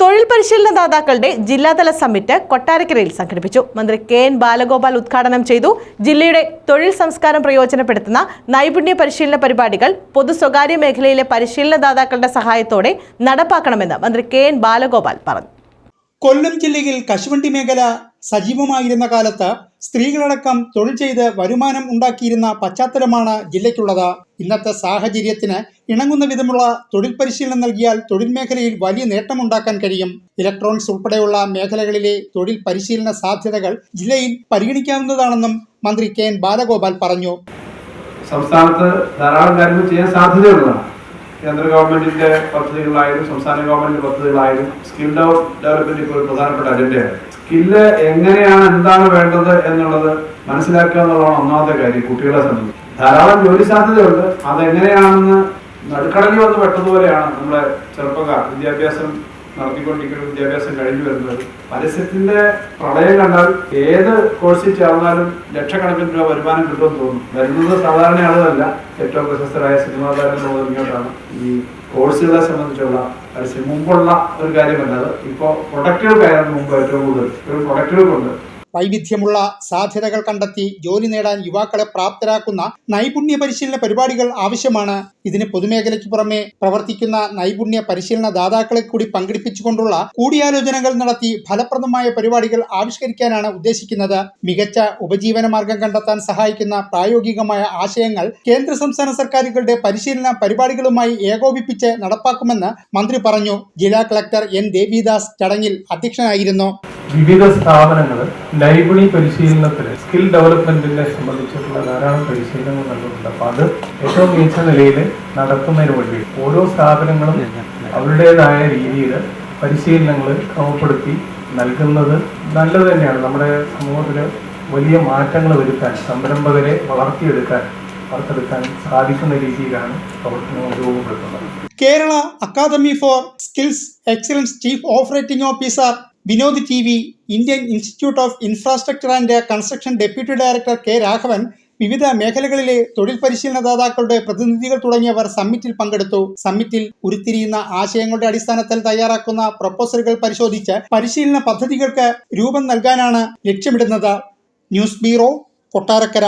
തൊഴിൽ പരിശീലന ദാതാക്കളുടെ ജില്ലാതല സമ്മിറ്റ് കൊട്ടാരക്കരയിൽ സംഘടിപ്പിച്ചു. മന്ത്രി കെ എൻ ബാലഗോപാൽ ഉദ്ഘാടനം ചെയ്തു. ജില്ലയുടെ തൊഴിൽ സംസ്കാരം പ്രയോജനപ്പെടുത്തുന്ന നൈപുണ്യ പരിശീലന പരിപാടികൾ പൊതു സ്വകാര്യ മേഖലയിലെ പരിശീലന ദാതാക്കളുടെ സഹായത്തോടെ നടപ്പാക്കണമെന്ന് മന്ത്രി കെ എൻ ബാലഗോപാൽ പറഞ്ഞു. കൊല്ലം ജില്ലയിൽ കശുവണ്ടി മേഖല സജീവമായിരുന്ന കാലത്ത് സ്ത്രീകളടക്കം തൊഴിൽ ചെയ്ത് വരുമാനം ഉണ്ടാക്കിയിരുന്ന പശ്ചാത്തലമാണ് ജില്ലയ്ക്കുള്ളത്. ഇന്നത്തെ സാഹചര്യത്തിന് ഇണങ്ങുന്ന വിധമുള്ള തൊഴിൽ പരിശീലനം നൽകിയാൽ തൊഴിൽ മേഖലയിൽ വലിയ നേട്ടമുണ്ടാക്കാൻ കഴിയും. ഇലക്ട്രോണിക്സ് ഉൾപ്പെടെയുള്ള മേഖലകളിലെ തൊഴിൽ പരിശീലന സാധ്യതകൾ ജില്ലയിൽ പരിഗണിക്കാവുന്നതാണെന്നും മന്ത്രി കെ എൻ ബാലഗോപാൽ പറഞ്ഞു. സംസ്ഥാനത്ത് ധാരാളം കാര്യങ്ങൾ ചെയ്യാൻ സാധ്യതയുള്ളതാണ്. കേന്ദ്ര ഗവൺമെന്റിന്റെ പദ്ധതികളായാലും സംസ്ഥാന ഗവൺമെന്റിന്റെ പദ്ധതികളായാലും സ്കിൽ ഡെവലപ്മെന്റ് ഇപ്പോൾ പ്രധാനപ്പെട്ട അജണ്ടയാണ് സ്കില്ല് എങ്ങനെയാണ് എന്താണ് വേണ്ടത് എന്നുള്ളത് മനസ്സിലാക്കുക എന്നുള്ളതാണ് ഒന്നാമത്തെ കാര്യം കുട്ടികളെ സംബന്ധിച്ച്. ധാരാളം ജോലി സാധ്യതയുണ്ട്. അതെങ്ങനെയാണെന്ന് നടുക്കടലിൽ വന്ന് പെട്ടതുപോലെയാണ് നമ്മുടെ ചെറുപ്പക്കാർ വിദ്യാഭ്യാസം നടത്തിക്കൊണ്ടിരിക്കുന്ന വിദ്യാഭ്യാസം കഴിഞ്ഞു വരുന്നത്. പരസ്യത്തിന്റെ പ്രളയം കണ്ടാൽ ഏത് കോഴ്സിൽ ചേർന്നാലും ലക്ഷക്കണക്കിന് രൂപ വരുമാനം കിട്ടുമെന്ന് തോന്നുന്നു. വരുന്നത് സാധാരണ ആളുകളല്ല ഏറ്റവും പ്രശസ്തരായ സിനിമാ താരങ്ങൾ മുതൽ ഈ കോഴ്സുകളെ സംബന്ധിച്ചുള്ള പരസ്യം മുമ്പുള്ള ഒരു കാര്യമല്ല അത് ഇപ്പോൾ പ്രൊഡക്റ്റുകൾക്കായിരുന്നു മുമ്പ് ഏറ്റവും കൂടുതൽ ഒരു പ്രൊഡക്റ്റുകൾക്കുണ്ട് വൈവിധ്യമുള്ള സാധ്യതകൾ കണ്ടെത്തി ജോലി നേടാൻ യുവാക്കളെ പ്രാപ്തരാക്കുന്ന നൈപുണ്യ പരിശീലന പരിപാടികൾ ആവശ്യമാണ്. ഇതിന് പൊതുമേഖലയ്ക്ക് പുറമെ പ്രവർത്തിക്കുന്ന നൈപുണ്യ പരിശീലന ദാതാക്കളെ കൂടി പങ്കെടുപ്പിച്ചുകൊണ്ടുള്ള കൂടിയാലോചനകൾ നടത്തി ഫലപ്രദമായ പരിപാടികൾ ആവിഷ്കരിക്കാനാണ് ഉദ്ദേശിക്കുന്നത്. മികച്ച ഉപജീവന മാർഗം കണ്ടെത്താൻ സഹായിക്കുന്ന പ്രായോഗികമായ ആശയങ്ങൾ കേന്ദ്ര സംസ്ഥാന സർക്കാരുകളുടെ പരിശീലന പരിപാടികളുമായി ഏകോപിപ്പിച്ച് നടപ്പാക്കുമെന്ന് മന്ത്രി പറഞ്ഞു. ജില്ലാ കളക്ടർ എൻ. ദേവിദാസ് ചടങ്ങിൽ അധ്യക്ഷനായിരുന്നു. വിവിധ സ്ഥാപനങ്ങൾ നൈപുണി പരിശീലനത്തിൽ സ്കിൽ ഡെവലപ്മെന്റിനെ സംബന്ധിച്ചിട്ടുള്ള ധാരാളം പരിശീലനങ്ങൾ നൽകുന്നുണ്ട്. അപ്പൊ അത് ഏറ്റവും മികച്ച നിലയിൽ നടത്തുന്നതിന് വേണ്ടി ഓരോ സ്ഥാപനങ്ങളും അവരുടേതായ രീതിയിൽ പരിശീലനങ്ങൾ ക്രമപ്പെടുത്തി നൽകുന്നത് നല്ലത് തന്നെയാണ്. നമ്മുടെ സമൂഹത്തിൽ വലിയ മാറ്റങ്ങൾ വരുത്താൻ സംരംഭകരെ വളർത്തിയെടുക്കാൻ വാർത്തെടുക്കാൻ സാധിക്കുന്ന രീതിയിലാണ് പ്രവർത്തനങ്ങൾ രൂപപ്പെടുത്തുന്നത്. Kerala academy for skills excellence chief operating officer Vinod T V Indian institute of infrastructure and construction deputy director K Raghavan വിവിധ മേഖലകളിലെ തൊഴിൽ പരിശീലനദാതാക്കളുടെ പ്രതിനിധികൾ തുടങ്ങിയവർ സമ്മിറ്റിൽ പങ്കെടുത്തു. സമ്മിറ്റിൽ ഉരുത്തിരിയുന്ന ആശയങ്ങളുടെ അടിസ്ഥാനത്തിൽ തയ്യാറാക്കുന്ന പ്രപ്പോസലുകൾ പരിശോധിച്ച് പരിശീലന പദ്ധതികൾക്ക് രൂപം നൽകാനാണ് ലക്ഷ്യമിടുന്നത്. News bureau Kottarakkara.